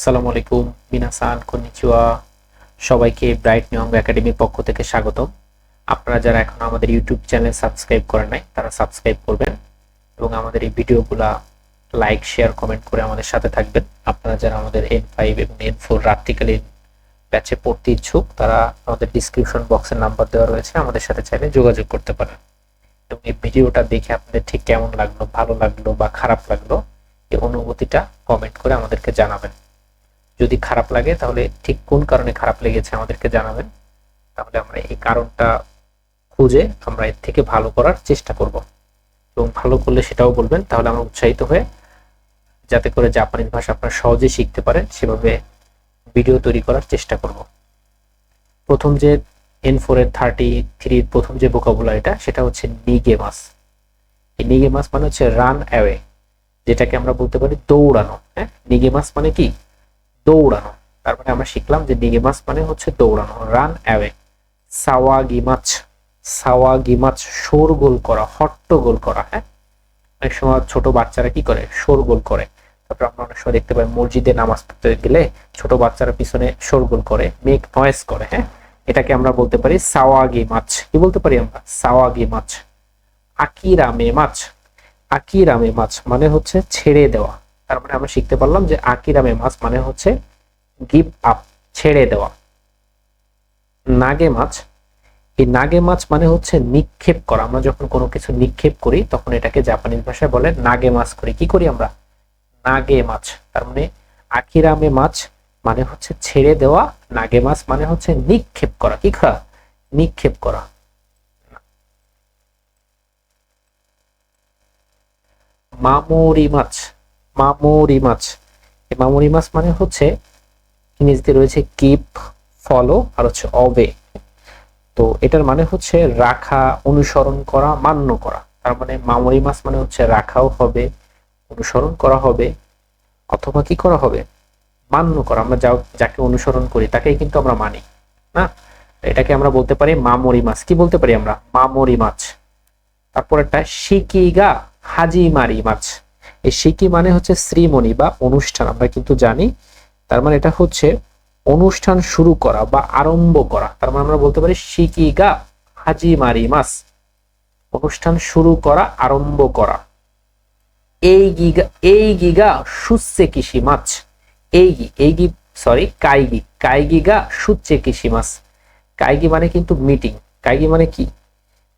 আসসালামু আলাইকুম মিনাসান কনিচুয়া সবাইকে ব্রাইট নিয়ম একাডেমির পক্ষ থেকে স্বাগতম। আপনারা যারা এখন আমাদের ইউটিউব চ্যানেল সাবস্ক্রাইব করেন নাই, তারা সাবস্ক্রাইব করবেন এবং আমাদের এই ভিডিওগুলা লাইক, শেয়ার, কমেন্ট করে আমাদের সাথে থাকবেন। আপনারা যারা আমাদের এন ফাইভ এবং এন ফোর রাত্রিকালীন ব্যাচে পড়তে ইচ্ছুক, তারা আমাদের ডিসক্রিপশন বক্সের নাম্বার দেওয়া রয়েছে, আমাদের সাথে চাইলে যোগাযোগ করতে পারেন। এবং এই ভিডিওটা দেখে আপনাদের ঠিক কেমন লাগল, ভালো লাগল বা খারাপ লাগল, এই অনুভূতিটা কমেন্ট করে আমাদেরকে জানাবেন। যদি খারাপ লাগে, তাহলে ঠিক কোন কারণে খারাপ লেগেছে আমাদেরকে জানাবেন। তাহলে আমরা এই কারণটা খুঁজে আমরা এর থেকে ভালো করার চেষ্টা করব। এবং ভালো করলে সেটাও বলবেন। তাহলে আমরা উৎসাহিত হয়ে যাতে করে জাপানিজ ভাষা আপনারা সহজে শিখতে পারেন, সেভাবে ভিডিও তৈরি করার চেষ্টা করব। প্রথম যে এন ফোর এর থার্টি থ্রির প্রথম যে বোকাবুলারিটা সেটা হচ্ছে নিগে মাস এই নিগে মাস মানে হচ্ছে রান অ্যাওয়ে যেটাকে আমরা বলতে পারি দৌড়ানো। হ্যাঁ? নিগে মাস মানে কি? দৌড়ানো। তার মানে আমরা শিখলাম যে নিগে মাস মানে হচ্ছে দৌড়ানো রান অ্যাওয়ে সাওয়াগি মাছ সাওয়াগি মাছ শোরগোল করা হট্টগোল করা হ্যাঁ? অনেক সময় ছোট বাচ্চারা কি করে? শোরগোল করে। তারপর আমরা অনেক সময় দেখতে পাই মসজিদে নামাজ পড়তে গেলে ছোট বাচ্চারা পিছনে শোরগোল করে মেক নয়েস করে হ্যাঁ? এটাকে আমরা বলতে পারি সাওয়াগি মাছ কি বলতে পারি আমরা? সাওয়াগি মাছ আকিরামে মাছ আকিরামে মাছ মানে হচ্ছে ছেড়ে দেওয়া। তার মানে আমরা শিখতে পারলাম যে আকিরামে মাছ মানে হচ্ছে গিভ আপ, ছেড়ে দেওয়া। নাগে মাছ, এই নাগে মাছ মানে হচ্ছে নিক্ষেপ করা। আমরা যখন কোনো কিছু নিক্ষেপ করি, তখন এটাকে জাপানিজ ভাষায় বলে নাগে মাছ করি। কি করি আমরা? নাগে মাছ। তার মানে আকিরামে মাছ মানে হচ্ছে ছেড়ে দেওয়া, নাগে মাছ মানে হচ্ছে নিক্ষেপ করা। কি করা? নিক্ষেপ করা। মামুরি মাছ। মামুরি মাছ। মামুরি মাছ মানে হচ্ছে ইংরেজিতে রয়েছে কিপ, ফলো আর হচ্ছে অবে। তো এটার মানে হচ্ছে রাখা, অনুসরণ করা, মান্য করা। তার মানে মামুরি মাছ মানে হচ্ছে রাখাও হবে, অনুসরণ করা হবে, অথবা কি করা হবে? মান্য করা। আমরা যা, যাকে অনুসরণ করি, তাকেই কিন্তু আমরা মানি, না? এটাকে আমরা বলতে পারি মামরি মাছ। কি বলতে পারি আমরা? মামরি মাছ। তারপর একটা শিকিগা হাজি মারি মাছ। এই শিকি মানে হচ্ছে শ্রীমণি বা অনুষ্ঠান, আমরা কিন্তু জানি। তার মানে এটা হচ্ছে অনুষ্ঠান শুরু করা বা আরম্ভ করা। তার মানে আমরা বলতে পারি শিকিগা হাজি মারি মাছ অনুষ্ঠান শুরু করা, আরম্ভ করা। এই গিগা এই গিগা সুচ্ছে কৃষি মাছ। এই গি এইগি এইগি সরি কাইগি কাইগিগা সুচ্ছে কৃষি মাছ। কাইগি মানে কিন্তু মিটিং কাইগি মানে কি?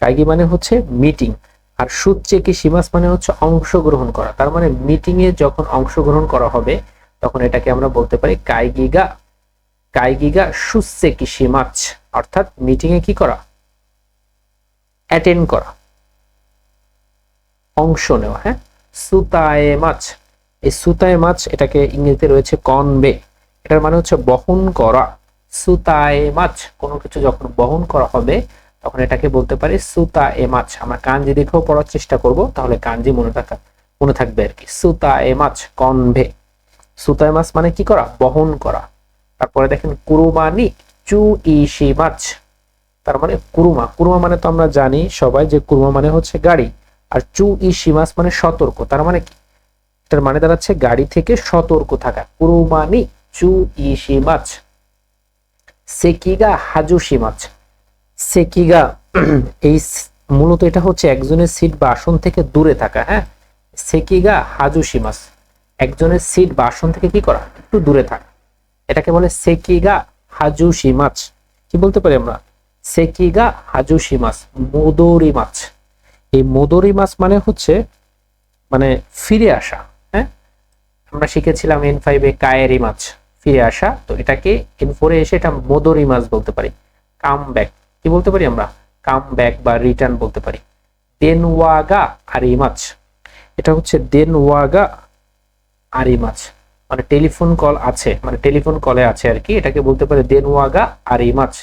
কাইগি মানে হচ্ছে মিটিং আর সুচ্ছে কি সীমাস মানে হচ্ছে অংশগ্রহণ করা। তার মানে মিটিং এ যখন অংশগ্রহণ করা হবে, তখন এটাকে আমরা বলতে পারি কাইগিগা। কাইগিগা সুচ্ছে কি সীমাচ? অর্থাৎ মিটিং এ কি করা? অ্যাটেন্ড করা। অংশ নেওয়া হ্যাঁ? সুতায় মাছ। এই সুতায় মাছ, এটাকে ইংরেজিতে রয়েছে কনবে এটার মানে হচ্ছে বহন করা। সুতায় মাছ, কোনো কিছু যখন বহন করা হবে তখন এটাকে বলতে পারি সুতা এ মাছ। আমরা কাঞ্জি দেখেও পড়ার চেষ্টা করব, তাহলে কাঞ্জি মনে থাকা, মনে থাকবে আর কি। সুতা এ মাছ, কনভে। সুতা এ মাছ মানে কি করা? বহন করা। তারপরে দেখেন কুরুমানি চু ইসি মাছ। তার মানে কুরুমা। কুরুমা মানে তো আমরা জানি সবাই যে কুরুমা মানে হচ্ছে গাড়ি, আর চু ইসি মাছ মানে সতর্ক। তার মানে কি? এটার মানে দাঁড়াচ্ছে গাড়ি থেকে সতর্ক থাকা। কুরুমানি চু ইসি মাছ। সেকিগা হাজুসি মাছ। সেকিগা এই মূলত এটা হচ্ছে একজনের সিট বা আসন থেকে দূরে থাকা হ্যাঁ? সেকিগা হাজুসি মাছ একজনের সিট বা আসন থেকে কি করা? একটু দূরে থাকা। এটাকে বলে সেকিগা হাজুসি মাছ কি বলতে পারি আমরা? সেকিগা হাজুসি মাছ মোদরি মাছ। এই মোদরি মাছ মানে হচ্ছে মানে ফিরে আসা হ্যাঁ? আমরা শিখেছিলাম এন ফাইভে কায়েরি মাছ। ফিরে আসা। তো এটাকে এন ফোরে এসে এটা মোদরি মাছ বলতে পারি। কাম ব্যাক কি বলতে পারি আমরা? কাম ব্যাক বা রিটার্ন বলতে পারি। দেনওয়াগা আরি মাছ। এটা হচ্ছে দেনওয়াগা আরি মাছ। মানে টেলিফোন কল আছে মানে টেলিফোন কলে আছে আর কি। এটাকে বলতে পারে দেনওয়াগা আরি মাছ।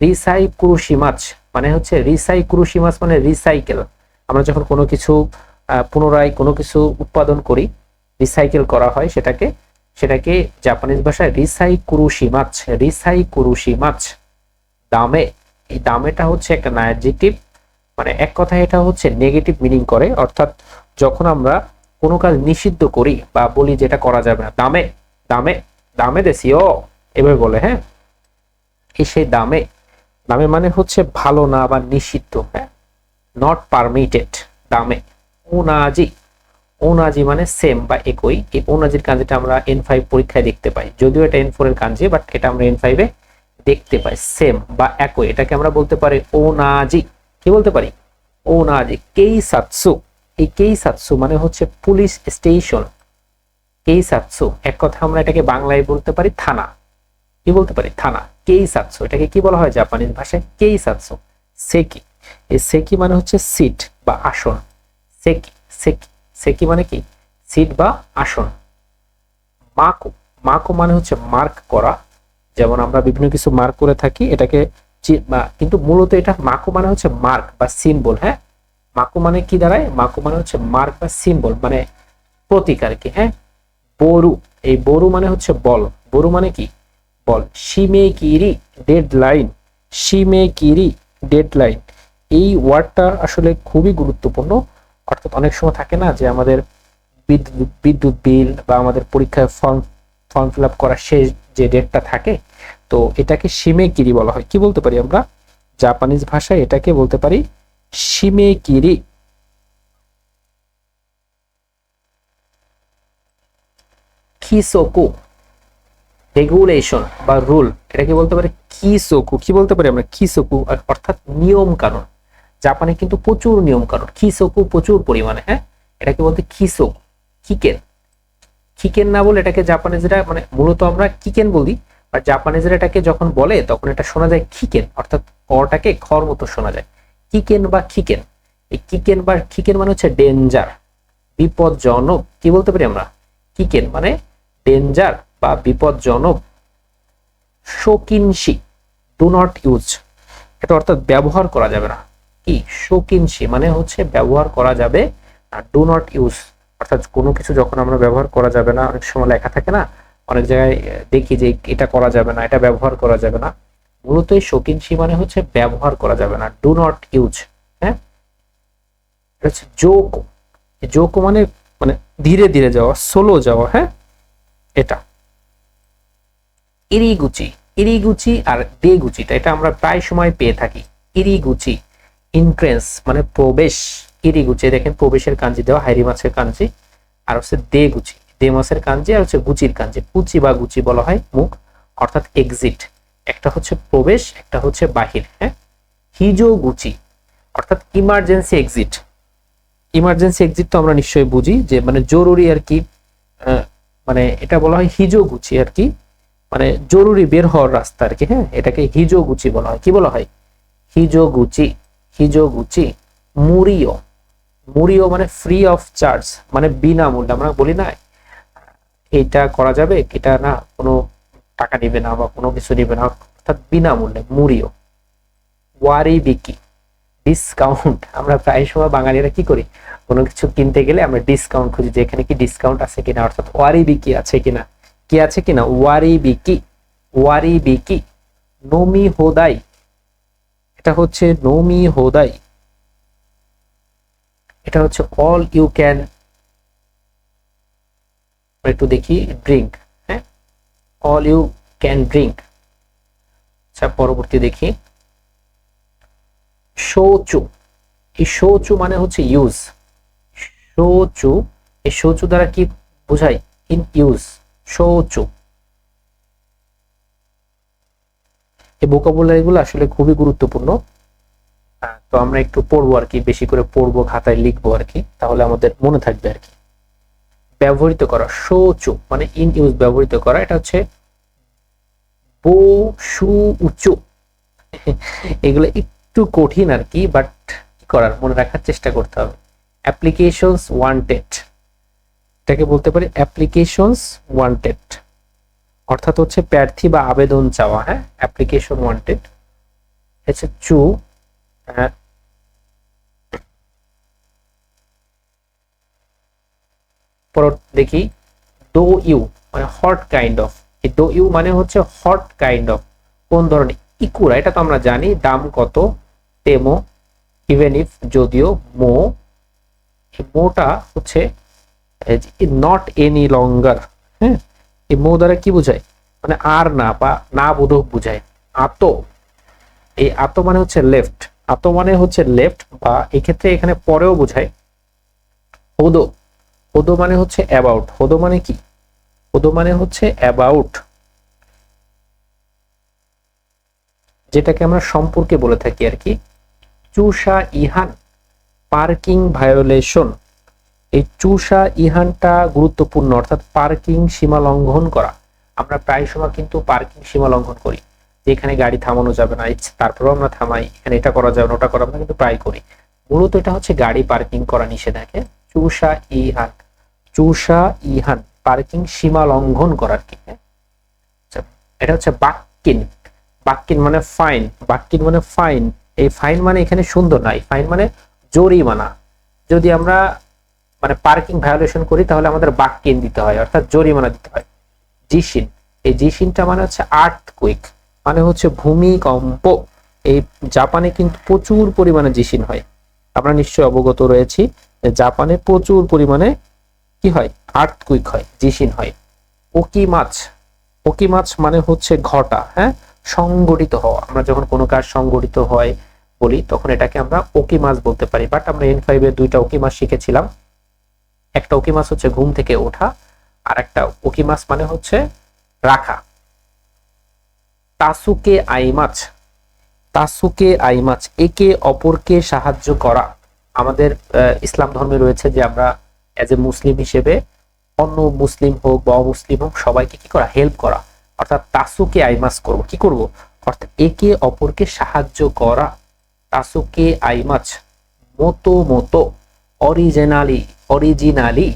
রিসাই কুরুশি মাছ মানে হচ্ছে রিসাই কুরুশি মাছ মানে রিসাইকেল আমরা যখন কোনো কিছু পুনরায় কোনো কিছু উৎপাদন করি রিসাইকেল করা হয় সেটাকে সেটাকে জাপানিজ ভাষায় রিসাই কুরুশি মাছ রিসাই কুরুশি মাছ। দামে এই দামেটা হচ্ছে একটা অ্যাডজেক্টিভ মানে এক কথায় এটা হচ্ছে নেগেটিভ মিনিং করে। অর্থাৎ যখন আমরা কোনো কাজ নিষিদ্ধ করি বা বলি যেটা করা যাবে না, দামে দামে দামে দেশিও এভাবে বলে হ্যাঁ? এই সেই দামে দামে মানে হচ্ছে ভালো না বা নিষিদ্ধ হ্যাঁ? নট পারমিটেড দামে। ওনাজি ওনাজি মানে সেম বা একই। এই ওনাজির কাঞ্জিটা আমরা এন ফাইভ পরীক্ষায় দেখতে পাই। যদিও এটা এন ফোর এর কাঞ্জি বাট এটা আমরা এন ফাইভে দেখতে পাই সেম বা একই। এটাকে আমরা বলতে পারি ওনাজি। কি বলতে পারি? ওনাজি কেই সাতসু এই কেই সাতসু মানে হচ্ছে পুলিশ স্টেশন। কেই সাতসু এক কথা আমরা এটাকে বাংলায় বলতে পারি থানা। কি বলতে পারি? থানা। কেই সাতসু এটাকে কি বলা হয় জাপানিজ ভাষায়? কেই সাতসু সেকি। এই সেকি মানে হচ্ছে সিট বা আসন। সেকি সেকি। সেকি মানে কি? সিট বা আসন। মাকো। মাকো মানে হচ্ছে মার্ক করা। যেমন আমরা বিভিন্ন কিছু মার্ক করে থাকি, এটাকে কিন্তু মূলত এটা মাকো মানে হচ্ছে মার্ক বা সিম্বল হ্যাঁ? মাকো মানে কি দাঁড়ায়? মাকো মানে হচ্ছে মার্ক বা সিম্বল মানে প্রতীক আর কি হ্যাঁ? বরু, এই বরু মানে হচ্ছে বল। বরু মানে কি? বল। সিমে কিরি ডেড লাইন সিমে কিরি ডেড লাইন এই ওয়ার্ডটা আসলে খুবই গুরুত্বপূর্ণ। অর্থাৎ অনেক সময় থাকে না যে আমাদের বিদ্যুৎ বিদ্যুৎ বিল বা আমাদের পরীক্ষায় ফর্ম ফর্ম ফিল আপ করার শেষ যে ডেটটা থাকে, তো এটাকে সিমে কিরি বলা হয়। কি বলতে পারি আমরা? জাপানিজ ভাষায় এটাকে বলতে পারি সিমে কিরি কিসোকু। রেগুলেশন বা রুল এটাকে বলতে পারি কিসোকু। কি বলতে পারি আমরা? কিসোকু অর্থাৎ নিয়ম কানুন জাপানে কিন্তু প্রচুর নিয়ম কানুন কিসোকু প্রচুর পরিমাণে হ্যাঁ? এটাকে বলতে কিসোকু। কিকেন। কিকেন না বলে এটাকে জাপানিজরা মানে মূলত আমরা কিকেন বলি আর জাপানিজরা এটাকে যখন বলে, তখন এটা শোনা যায় খিকেন অর্থাৎ কটাকে খর মতো শোনা যায়। কিকেন বা খিকেন এই কিকেন বা খিকেন মানে হচ্ছে ডেঞ্জার বিপদজনক কি বলতে পারি আমরা? কিকেন মানে ডেঞ্জার বা বিপজ্জনক শোকিনশি ডু নট ইউজ এটা অর্থাৎ ব্যবহার করা যাবে না। কি? শোকিনশি মানে হচ্ছে ব্যবহার করা যাবে আর ডু নট ইউজ অর্থাৎ কোনো কিছু যখন আমরা ব্যবহার করা যাবে না, অনেক সময় লেখা থাকে না, অনেক জায়গায় দেখি যে এটা করা যাবে না, এটা ব্যবহার করা যাবে না। মূলত এই শোকিনশি মানে হচ্ছে ব্যবহার করা যাবে না ডু নট ইউজ হ্যাঁ? হচ্ছে জোকো জোকো মানে মানে ধীরে ধীরে যাওয়া সোলো যাওয়া হ্যাঁ? এটা। ইরিগুচি ইরিগুচি আর ডেগুচিটা এটা আমরা প্রায় সময় পেয়ে থাকি। ইরিগুচি ইন্ট্রেন্স মানে প্রবেশ ইরিগুচি দেখেন প্রবেশের কাঞ্জি দেওয়া, হাইরি মাছের কাঞ্জি, আর হচ্ছে দে গুচি। দে মাছের কাঞ্জি আর হচ্ছে গুচির কাঞ্জি কুচি বা গুচি বলা হয় মুখ, অর্থাৎ এক্সিট একটা হচ্ছে প্রবেশ, একটা হচ্ছে বাহির হ্যাঁ? হিজো গুচি, অর্থাৎ ইমার্জেন্সি এক্সিট ইমার্জেন্সি এক্সিট তো আমরা নিশ্চয়ই বুঝি যে মানে জরুরি আর কি মানে এটা বলা হয় হিজো গুচি আর কি মানে জরুরি বের হওয়ার রাস্তা আর কি হ্যাঁ? এটাকে হিজো গুচি বলা হয়। কি বলা হয়? হিজো গুচি। হিজো গুচি মুরিও। মুরিও মানে ফ্রি অফ চার্জ মানে বিনামূল্যে। আমরা বলি না, এটা করা যাবে, এটা না, কোনো টাকা নিবে না বা কোনো কিছু নিবে না, অর্থাৎ বিনামূল্যে, মুরিও। ওয়ারি বিকি ডিসকাউন্ট আমরা প্রায় সময় বাঙালিরা কি করি? কোনো কিছু কিনতে গেলে আমরা ডিসকাউন্ট খুঁজি যে এখানে কি ডিসকাউন্ট আছে কিনা, অর্থাৎ ওয়ারি বিকি আছে কিনা। কি আছে কিনা? ওয়ারি বিকি ওয়ারি বিকি নমি হোদাই এটা হচ্ছে নমি হোদাই। এটা হচ্ছে অল ইউ ক্যান একটু দেখি ড্রিঙ্ক হ্যাঁ? অল ইউ ক্যান ড্রিঙ্ক আচ্ছা পরবর্তী দেখি। শৌচু এই শৌচু মানে হচ্ছে ইউজ শৌচু এই শৌচু দ্বারা কি বোঝায়? ইন ইউজ শৌচু এই ভোকাবুলারি গুলো আসলে খুবই গুরুত্বপূর্ণ। তো আমরা একটু পড়ব আর কি, বেশি করে পড়ব, খাতায় লিখব আর কি, তাহলে আমাদের মনে থাকবে আর কি। ব্যবহৃত করা শৌচু মানে ইন ইউজ ব্যবহৃত করা, এটা হচ্ছে বো, সু, উচু। এগুলো একটু কঠিন আর কি বাট করার, মনে রাখার চেষ্টা করতে হবে। অ্যাপ্লিকেশনস ওয়ান্টেড এটাকে বলতে পারি অ্যাপ্লিকেশনস ওয়ান্টেড অর্থাৎ হচ্ছে প্রার্থী বা আবেদন চাওয়া হ্যাঁ? অ্যাপ্লিকেশন ওয়ান্টেড হচ্ছে চু দেখি ডো ইউ মানে hot kind of do you মানে হচ্ছে হট কাইন্ড অফ কোন ধরনের? ইকুরা, এটা তো আমরা জানি, দাম কত টেমো ইভেন ইফ যদিও মো মোটা হচ্ছে নট এনি লঙ্গার হ্যাঁ? এই মো দ্বারা কি বোঝায়? মানে আর না বা না বোধক বোঝায়। আত। এই আত মানে হচ্ছে লেফট আত মানে হচ্ছে লেফট বা এক্ষেত্রে এখানে পরেও বোঝায়। হোদো হোদো মানে হচ্ছে অ্যাবাউট হোদো মানে কি? হোদো মানে হচ্ছে অ্যাবাউট যেটাকে আমরা সম্পর্কে বলে থাকি আর কি। চুষা ইহান, পার্কিং ভায়োলেশন। এই চুষা ইহানটা গুরুত্বপূর্ণ অর্থাৎ পার্কিং সীমা লঙ্ঘন করা। আমরা প্রায় সময় কিন্তু পার্কিং সীমা লঙ্ঘন করি। যেখানে গাড়ি থামানো যাবে না ইচ্ছে তারপরেও আমরা থামাই। এখানে এটা করা যাবে না ওটা করা না কিন্তু প্রায় করি। মূলত এটা হচ্ছে গাড়ি পার্কিং করা নিষেধাজ্ঞা চুষা ইহান। চুষা ইহান পার্কিং সীমা লঙ্ঘন করার কি হ্যাঁ? আচ্ছা, এটা হচ্ছে বাক্কিন বাক্কিন মানে ফাইন বাক্কিন মানে ফাইন এই ফাইন মানে এখানে সুন্দর নাই ফাইন মানে জরিমানা। যদি আমরা মানে পার্কিং ভায়োলেশন করি, তাহলে আমাদের বাক্কিন দিতে হয়, অর্থাৎ জরিমানা দিতে হয়। জিসিন এই জিসিনটা মানে হচ্ছে আর্থ কুইক মানে হচ্ছে ভূমিকম্প। এই জাপানে কিন্তু প্রচুর পরিমাণে জিসিন হয়। আমরা নিশ্চয়ই অবগত রয়েছি জাপানে প্রচুর পরিমাণে কি হয়? আর্থ কুইক হয় জিসিন হয়। ওকি মাছ ওকি মাছ মানে হচ্ছে ঘটা হ্যাঁ? সংগঠিত হওয়া। আমরা যখন কোনো কাজ সংগঠিত হয় বলি, তখন এটাকে আমরা ওকি মাছ বলতে পারি। বাট আমরা এন ফাইভ এর দুইটা ওকি মাছ শিখেছিলাম। একটা ওকি মাছ হচ্ছে ঘুম থেকে ওঠা, আর একটা ওকি মাছ মানে হচ্ছে রাখা। তাসুকে আইমাছ তাসুকে আইমাছ একে অপরকে সাহায্য করা। আমাদের ইসলাম ধর্মে রয়েছে যে আমরা এজ এ মুসলিম হিসেবে অন্য মুসলিম হোক বা অমুসলিম হোক, সবাইকে কি করা? হেল্প করা। অর্থাৎ তাসুকে আইমাস করব। কি করব? অর্থাৎ একে অপরকে সাহায্য করা। তাসুকে আইমাছ মতো মতো অরিজিনালি অরিজিনালি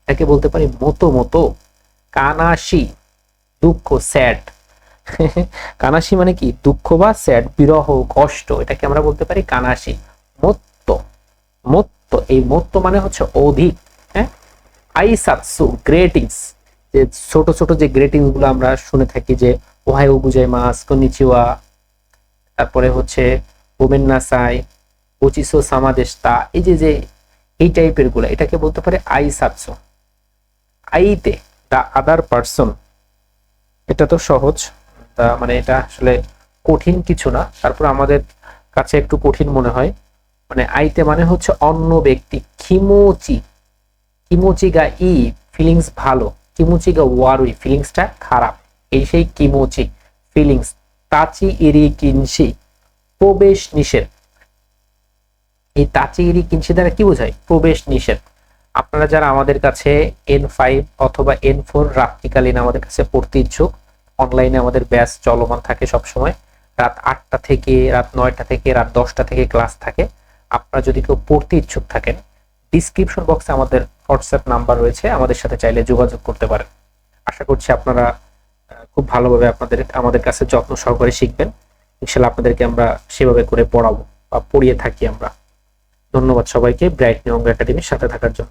এটাকে বলতে পারি মতো মতো কানাশি দুঃখ স্যাড কানাশি মানে কি? দুঃখ বা স্যাড বিরহ, কষ্ট, এটাকে আমরা বলতে পারি কানাশি মত্ত মত্ত, এই মত্ত মানে হচ্ছে অধিক হ্যাঁ? আইসাতসু গ্রেটিংস, যে ছোট ছোট যে গ্রেটিংসগুলো আমরা শুনে থাকি যে ওহাইও বুঝাই মাস, কনিচিওয়া। তারপরে হচ্ছে ওমেন্নাসাই পঁচিশো সামাদেশতা এই যে যে এই টাইপেরগুলো, এটাকে বলতে পারে আই সাতশো আইতে দা আদার পার্সন এটা তো সহজ, তা মানে এটা আসলে কঠিন কিছু না, তারপর আমাদের কাছে একটু কঠিন মনে হয়। মানে আইতে মানে হচ্ছে অন্য ব্যক্তি খিমোচি কিমোচি গা ই ফিলিংস ভালো কিমোচি গা ওয়ারুই ফিলিংসটা খারাপ। এই সেই কিমোচি ফিলিংস তাচি ইরি কিনসি প্রবেশ নিষেধ। এই তাচি ইরি কিনসি দ্বারা কি বোঝায়? প্রবেশ নিষেধ। আপনারা যারা আমাদের কাছে এন ফাইভ অথবা এন ফোর রাত্রিকালীন আমাদের কাছে পড়তে ইচ্ছুক অনলাইনে আমাদের ব্যাচ চলমান থাকে সবসময়। রাত আটটা থেকে, রাত নয়টা থেকে, রাত দশটা থেকে ক্লাস থাকে। আপনারা যদি কেউ পড়তে ইচ্ছুক থাকেন ডিসক্রিপশন বক্সে আমাদের হোয়াটসঅ্যাপ নাম্বার রয়েছে, আমাদের সাথে চাইলে যোগাযোগ করতে পারেন। আশা করছি আপনারা খুব ভালোভাবে আপনাদের, আমাদের কাছে যত্ন সহকারে শিখবেন। ইনশাল্লাহ আপনাদেরকে আমরা সেভাবে করে পড়াবো বা পড়িয়ে থাকি আমরা। ধন্যবাদ সবাইকে ব্রাইট নিয়ঙ্গ একাডেমির সাথে থাকার জন্য।